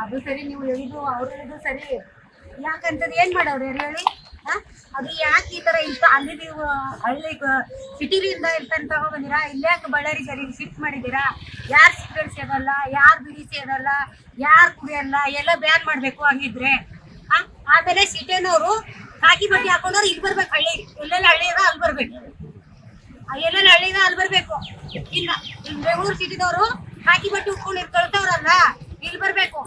ಅದು ಸರಿ, ನೀವು ಹೇಳಿದ್ರು ಅವ್ರು ಹೇಳಿದ್ರು ಸರಿ. ಯಾಕಂತದ್ ಏನ್ ಮಾಡೋರು ಯಾರು ಹೇಳಿ? ಅದು ಯಾಕೆ ಈ ತರ ಇತ್ತು ಅಲ್ಲಿ ನೀವು, ಹಳ್ಳಿ ಸಿಟಿಲಿಂದ ಇರ್ತಂತ ಇಲ್ಲಿ ಇಲ್ಯಾಕೆ ಬಳ್ಳಾರಿ ಸರಿ ಶಿಫ್ಟ್ ಮಾಡಿದ್ದೀರಾ? ಯಾರು ಸಿಗರೇಟ್ ಸೇದಲ್ಲ? ಯಾರು ಬಿಡಿ ಸೇದಲ್ಲ? ಯಾರು ಕುಡಿಯಲ್ಲ? ಎಲ್ಲ ಬ್ಯಾನ್ ಮಾಡಬೇಕು ಹಂಗಿದ್ರೆ. ಆಮೇಲೆ ಸಿಟಿನವರು ಕಾಕಿ ಬಟ್ಟೆ ಹಾಕೊಂಡವ್ರು ಇಲ್ಲಿ ಬರ್ಬೇಕು ಹಳ್ಳಿ ಎಲ್ಲೆಲ್ಲ ಹಳ್ಳಿ ಇದೆ ಅಲ್ಲಿ ಬರ್ಬೇಕು. ಎಲ್ಲೆಲ್ಲ ಹಳ್ಳಿ ಇದೆ ಅಲ್ಲಿ ಬರ್ಬೇಕು. ಇಲ್ಲ ಬೆಂಗಳೂರು ಸಿಟಿದವರು ಹಾಕಿ ಬಟ್ಟೆ ಉಟ್ಕೊಂಡು ಕಳ್ತವ್ರಲ್ಲ ಇಲ್ಲಿ ಬರ್ಬೇಕು.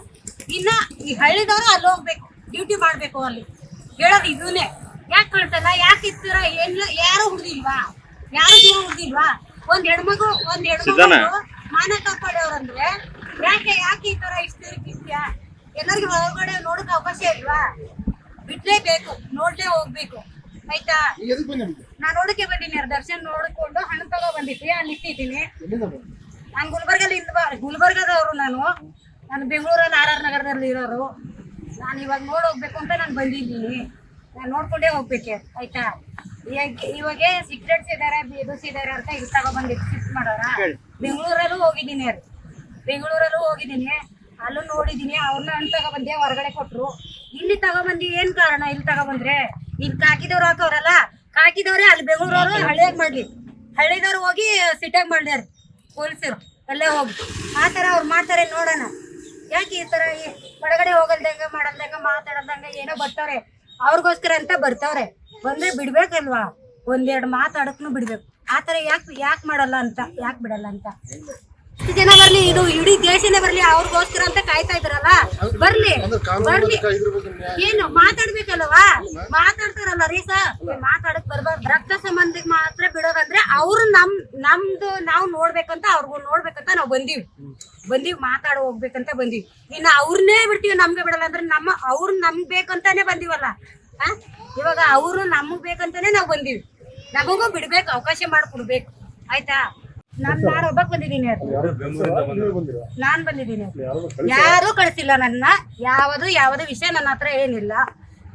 ಇನ್ನ ಈ ಹಳ್ಳಿದವರು ಅಲ್ಲಿ ಹೋಗ್ಬೇಕು ಡ್ಯೂಟಿ ಮಾಡ್ಬೇಕು ಅಲ್ಲಿ. ಹೇಳೋದು ಇದನ್ನೇ. ಯಾಕೆ ಕಳ್ಸಲ್ಲ ಯಾಕೆ ಇರ್ತೀರ ಎಲ್ಲ ಯಾರು ಹುಡ್ದಿಲ್ವಾ ಯಾರು ದೂರ ಹುಡ್ದಿಲ್ವಾ ಒಂದ್ ಹೆಣ್ಮಗು ಒಂದ್? ಹೆಣ್ಮಗು ಮಾನ ಕಾಪಾಡೋರಂದ್ರೆ ಯಾಕೆ ಯಾಕೆ ಈ ತರ ಇಷ್ಟ ಎಲ್ಲರಿಗೂ ಹೊರಗಡೆ ನೋಡಕ್ ಅವಕಾಶ ಇಲ್ವಾ? ಬಿಡ್ಲೇಬೇಕು ನೋಡ್ಲೇ ಹೋಗ್ಬೇಕು. ಆಯ್ತಾ? ಬಂದೆ ನಿಮ್ಗೆ ನೋಡಕ್ಕೆ ಬಂದಿನಿ ಅವ್ರ ದರ್ಶನ್ ನೋಡ್ಕೊಂಡು ಹಣ ತಗೋ ಬಂದಿದ್ದೆ ಅಲ್ಲಿ ಇಟ್ಟಿದ್ದೀನಿ. ನಾನು ಗುಲ್ಬರ್ಗಲ್ಲಿ ಇಂದ ಗುಲ್ಬರ್ಗದವರು ನಾನು. ನಾನು ಬೆಂಗಳೂರಲ್ಲಿ ಆರ್ ಆರ್ ನಗರದಲ್ಲಿ ಇರೋರು. ನಾನು ಇವಾಗ ನೋಡಿ ಹೋಗ್ಬೇಕು ಅಂತ ನಾನು ಬಂದಿದ್ದೀನಿ. ನಾನು ನೋಡ್ಕೊಂಡೇ ಹೋಗ್ಬೇಕೆ ಆಯ್ತಾ? ಇವಾಗ ಸಿಗ್ರೆಟ್ಸ್ ಇದಾರೆ ಬೀದೂಸ್ ಇದಾರೆ ಅಂತ ಇಲ್ಲಿ ತಗೊಬಂದಿದ್ದು ಶಿಫ್ಟ್ ಮಾಡೋರ. ಬೆಂಗಳೂರಲ್ಲೂ ಹೋಗಿದ್ದೀನಿ ಬೆಂಗಳೂರಲ್ಲೂ ಹೋಗಿದ್ದೀನಿ. ಅಲ್ಲೂ ನೋಡಿದ್ದೀನಿ ಅವ್ರನ್ನ ಹಣ್ಣು ತಗೊಬಂದೆ ಹೊರಗಡೆ ಕೊಟ್ರು. ಇಲ್ಲಿ ತಗೊಬಂದಿ ಏನ್ ಕಾರಣ? ಇಲ್ಲಿ ತಗೊಬಂದ್ರೆ ಇಲ್ಲಿ ಕಾಕಿದವ್ರು ಹಾಕವ್ರಲ್ಲ ಕಾಕಿದವ್ರೆ ಅಲ್ಲಿ ಬೆಂಗಳೂರವ್ರು ಹಳ್ಳಿಯಾಗ ಮಾಡ್ಲಿ. ಹಳ್ಳಿದವ್ರು ಹೋಗಿ ಸಿಟಿಯಾಗ ಮಾಡ್ಯಾರ ಪೊಲೀಸರು. ಅಲ್ಲೇ ಹೋಗಿ. ಆ ಥರ ಅವ್ರು ಮಾಡ್ತಾರೆ ನೋಡೋಣ. ಯಾಕೆ ಈ ತರ ಈ ಹೊರಗಡೆ ಹೋಗಲ್ದಂಗ ಮಾಡಲ್ದಂಗ ಮಾತಾಡಲ್ದಂಗ ಏನೋ ಬರ್ತಾವ್ರೆ ಅವ್ರಿಗೋಸ್ಕರ ಅಂತ ಬರ್ತಾವ್ರೆ. ಬಂದ್ರೆ ಬಿಡ್ಬೇಕಲ್ವಾ? ಒಂದೆರಡು ಮಾತಾಡಕ್ನು ಬಿಡ್ಬೇಕು. ಆ ಥರ ಯಾಕೆ ಯಾಕೆ ಮಾಡಲ್ಲ ಅಂತ? ಯಾಕೆ ಬಿಡಲ್ಲ ಅಂತ? ಎಷ್ಟು ಜನ ಬರ್ಲಿ? ಇದು ಇಡೀ ದೇಶನೇ ಬರ್ಲಿ ಅವ್ರಿಗೋಸ್ಕರ ಅಂತ ಕಾಯ್ತಾ ಇದ್ರಲ್ಲ ಬರ್ಲಿ ಬರ್ಲಿ. ಏನು ಮಾತಾಡ್ಬೇಕಲ್ವಾ? ಮಾತಾಡ್ತಾರಲ್ಲ ರೀ ಸರ್ ಮಾತಾಡಕ್ ಬರ್ಬಾರ್ದು ರಕ್ತ ಸಂಬಂಧಿಗೆ ಮಾತ್ರ ಬಿಡೋದಂದ್ರೆ ಅವ್ರು ನಮ್ ನಮ್ದು ನಾವು ನೋಡ್ಬೇಕಂತ ಅವ್ರಿಗೂ ನೋಡ್ಬೇಕಂತ ನಾವು ಬಂದೀವಿ. ಬಂದೀವಿ ಮಾತಾಡ ಹೋಗ್ಬೇಕಂತ ಬಂದೀವಿ. ಇನ್ನು ಅವ್ರನ್ನೇ ಬಿಡ್ತೀವಿ ನಮ್ಗೆ ಬಿಡಲ್ಲ ಅಂದ್ರೆ ನಮ್ಮ ಅವ್ರ ನಮ್ಗ್ ಬೇಕಂತಾನೆ ಬಂದೀವಲ್ಲ? ಇವಾಗ ಅವರು ನಮಗ್ ಬೇಕಂತಾನೆ ನಾವು ಬಂದೀವಿ. ನಮಗೂ ಬಿಡ್ಬೇಕು ಅವಕಾಶ ಮಾಡ್ಕೊಡ್ಬೇಕು. ಆಯ್ತಾ? ನಾನ್ ನಾನು ಒಬ್ಬಕ್ ಬಂದಿದ್ದೀನಿ ನಾನ್ ಬಂದಿದ್ದೀನಿ. ಯಾರು ಕಳಿಸಿಲ್ಲ? ನನ್ನ. ಯಾವುದು ಯಾವ್ದು ವಿಷಯ ನನ್ನ ಹತ್ರ ಏನಿಲ್ಲ.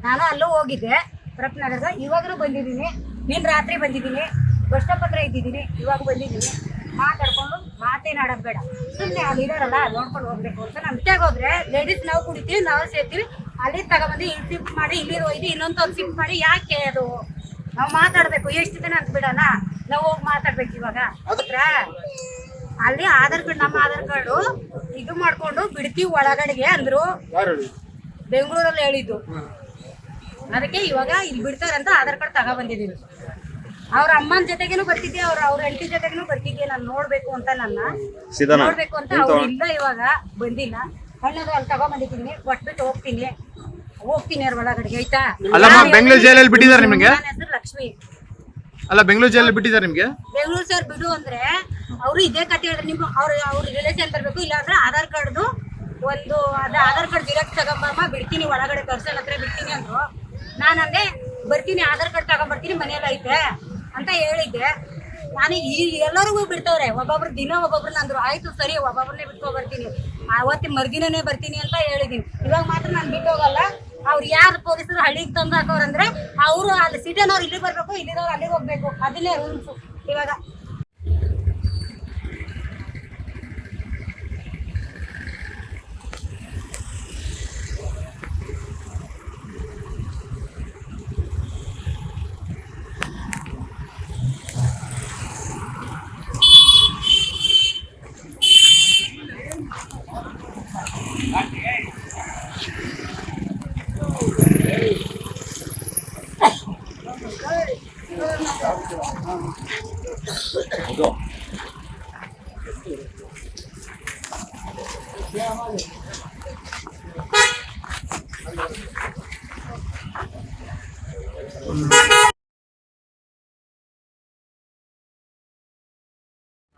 ನಾನು ಅಲ್ಲೂ ಹೋಗಿದ್ದೆ. ಪ್ರಪ್ನಗರದ ಇವಾಗಲೂ ಬಂದಿದ್ದೀನಿ. ನಿನ್ ರಾತ್ರಿ ಬಂದಿದ್ದೀನಿ. ಬಸ್ ಸ್ಟಾಪ್ ಹತ್ರ ಇದ್ದಿದ್ದೀನಿ. ಇವಾಗ ಬಂದಿದ್ದೀನಿ. ಮಾತಾಡ್ಕೊಂಡು ಮಾತೇನಾಡೋದು ಬೇಡ. ಸುಮ್ಮನೆ ಅಲ್ಲಿ ಇದಾರಲ್ಲ ನೋಡ್ಕೊಂಡು ಹೋಗ್ಬೇಕು ಅಂತ. ನಮ್ಮ ಜೊತೆಗೆ ಹೋದ್ರೆ ಲೇಡೀಸ್ ನಾವು ಕುಡಿತೀವಿ ನಾವು ಸೇರ್ತೀವಿ. ಅಲ್ಲಿ ತಗೊಂಡ್ಬಂದು ಇಲ್ಲಿ ಶಿಫ್ಟ್ ಮಾಡಿ ಇಲ್ಲಿ ಒಯ್ದು ಇನ್ನೊಂದು ಶಿಫ್ಟ್ ಮಾಡಿ ಯಾಕೆ ಅದು? ನಾವು ಮಾತಾಡ್ಬೇಕು. ಎಷ್ಟು ದಿನ ಅಂತ ಬಿಡೋಣ? ನಾವು ಹೋಗಿ ಮಾತಾಡ್ಬೇಕು ಇವಾಗ. ಅಲ್ಲಿ ಆಧಾರ್ ಕಾರ್ಡ್ ನಮ್ಮ ಆಧಾರ್ ಕಾರ್ಡು ಇದು ಮಾಡ್ಕೊಂಡು ಬಿಡ್ತೀವಿ ಒಳಗಡೆಗೆ ಅಂದ್ರು. ಬೆಂಗಳೂರಲ್ಲಿ ಹೇಳಿದ್ದು. ಅದಕ್ಕೆ ಇವಾಗ ಇಲ್ಲಿ ಬಿಡ್ತಾರಂತ ಆಧಾರ್ ಕಾರ್ಡ್ ತಗೊಬಂದಿದ್ದೀನಿ ಅವ್ರ ಅಮ್ಮನ ಜೊತೆಗೇನು ಬರ್ತಿದ್ದೆ ಅವ್ರ ಅವ್ರ ಹೆಂಡತಿ ಜೊತೆಗೇನು ಬರ್ತಿದ್ದೆ ನಾನು ನೋಡ್ಬೇಕು ಅಂತ ನನ್ನ? ನೋಡ್ಬೇಕು ಅಂತ ಅವ್ರು ಇಲ್ಲ ಇವಾಗ ಬಂದಿಲ್ಲ. ಹಣ್ಣದು ಅಲ್ಲಿ ತಗೊಂಬಂದಿದ್ದೀನಿ ಕೊಟ್ಬಿಟ್ಟು ಹೋಗ್ತೀನಿ. ಹೋಗ್ತೀನಿ ಅವ್ರ ಒಳಗಡೆಗೆ ಆಯ್ತಾ? ಬೆಂಗಳೂರು ಜೈಲಲ್ಲಿ ಬಿಟ್ಟಿದ್ದಾರೆ ನಿಮಗೆ? ಲಕ್ಷ್ಮಿ. ಅಲ್ಲ, ಬೆಂಗಳೂರು ಜೈಲಲ್ಲಿ ಬಿಟ್ಟಿದ್ದಾರೆ ನಿಮಗೆ? ಬೆಂಗಳೂರು ಸರ್, ಬಿಡು ಅಂದ್ರೆ ಅವರು ಇದೇ ಕತೆ ಹೇಳಿದ್ರೆ ನಿಮ್ಮ ಅವ್ರ ಅವ್ರ ರಿಲೇಷನ್ ತರಬೇಕು, ಇಲ್ಲಾಂದ್ರೆ ಆಧಾರ್ ಕಾರ್ಡ್ದು ಒಂದು ಅದ ಆಧಾರ್ ಕಾರ್ಡ್ ಜಿರಾಕ್ಸ್ ತಗೊಂಬಮ್ಮ, ಬಿಡ್ತೀನಿ, ಒಳಗಡೆ ಕರ್ಸಲ್ ಹತ್ರ ಬಿಡ್ತೀನಿ ಅಂದ್ರು. ನಾನು ಅಂದೆ, ಬರ್ತೀನಿ, ಆಧಾರ್ ಕಾರ್ಡ್ ತಗೊಂಬರ್ತೀನಿ, ಮನೆಯಲ್ಲಿ ಐತೆ ಅಂತ ಹೇಳಿದ್ದೆ. ನಾನು ಈ ಎಲ್ಲರಿಗೂ ಬಿಡ್ತವ್ರೆ, ಒಬ್ಬೊಬ್ರು ದಿನ ಒಬ್ಬೊಬ್ರನ್ನ ಅಂದ್ರು ಆಯ್ತು ಸರಿ, ಒಬ್ಬೊಬ್ರನ್ನೇ ಬಿಟ್ಕೊ ಬರ್ತೀನಿ ಅವತ್ತಿನ ಮರುದಿನನೇ ಬರ್ತೀನಿ ಅಂತ ಹೇಳಿದೀನಿ ಇವಾಗ ಮಾತ್ರ ನಾನು ಬಿಟ್ಟು ಅವ್ರು ಯಾರು ಪೊಲೀಸರು ಹಳ್ಳಿಗೆ ತಂದು ಹಾಕೋರಂದ್ರೆ ಅವರು ಅಲ್ಲಿ ಸಿಟಿನವ್ರು ಇಲ್ಲಿ ಬರ್ಬೇಕು, ಇಲ್ಲಿರೋರು ಅಲ್ಲಿಗೆ ಹೋಗ್ಬೇಕು. ಅದನ್ನೇ ರೂಲ್ಸ್ ಇವಾಗ.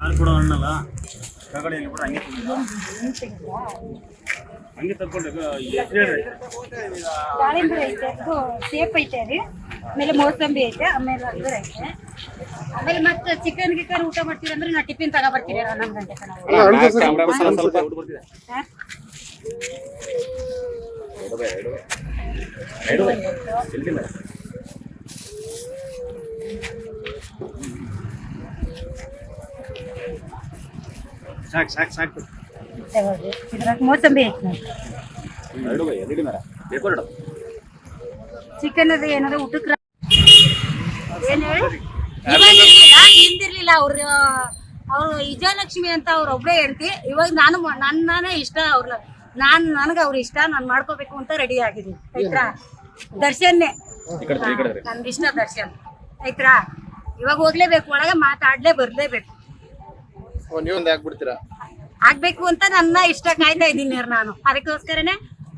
ಕೊಡೋ ಹಣ್ಣಲ್ಲ ಕೆಳಗಡೆ ಇಲ್ಲಿ ಬಿಟ್ರೆ ಹಂಗೆ ತಿಂದಿಲ್ಲ. ಹಂಗೆ ತಗೊಂಡು ಹೇಳ್ರಿ ದಾಳಿಂಬೆ ಐತೆ ಇದು ಸೇಪ್ ಐತೆ ರೀ ಆಮೇಲೆ ಮೋಸಂಬಿ ಐತೆ ಆಮೇಲೆ ಅಂಗೂರ ಐತೆ. ಆಮೇಲೆ ಮತ್ತೆ ಚಿಕನ್ ಗಿಕನ್ ಊಟ ಮಾಡ್ತೀರಿ ಅಂದ್ರೆ ನಾ ಟಿಫಿನ್ ತಗೋ ಬರ್ತೀರಿ ಹನ್ನೊಂದು ಗಂಟೆ? ಸಾಕು ಸಾಕು ಸಾಕು. ತಗೊಳ್ಳಿ ಇದ್ರಾಗ ಮೋಸಂಬಿ ಐತೆ ನೋಡಿ. ಚಿಕನ್ ಅದ ಏನಾದ್ರು ಊಟಕ್ಕೆ ಏನ್ ಹೇಳಿ? ಹಿಂದಿರ್ಲಿಲ್ಲ ಅವ್ರ ಅವ್ರು ವಿಜಯಲಕ್ಷ್ಮಿ ಅಂತ ಅವ್ರ ಒಬ್ಳೆ ಹೇಳ್ತಿ ಇವಾಗ ನಾನು ನನ್ನನೇ ಇಷ್ಟ ಅವ್ರ ನಾನ್ ನನಗ ಅವ್ರ ಇಷ್ಟ ನಾನ್ ಮಾಡ್ಕೋಬೇಕು ಅಂತ ರೆಡಿ ಆಗಿದ್ದೀನಿ. ಆಯ್ತಾ ದರ್ಶನ್ನೇ. ನನ್ಗೆ ಇಷ್ಟ ದರ್ಶನ್. ಆಯ್ತಾ ಇವಾಗ ಹೋಗ್ಲೇಬೇಕು ಒಳಗ ಮಾತಾಡ್ಲೇ ಬರ್ಲೇಬೇಕು. ಆಗ್ಬೇಕು ಅಂತ ನನ್ನ ಇಷ್ಟ ಕಾಯ್ತಾ ಇದ್ದೀನಿ ನಾನು. ಅದಕ್ಕೋಸ್ಕರನೇ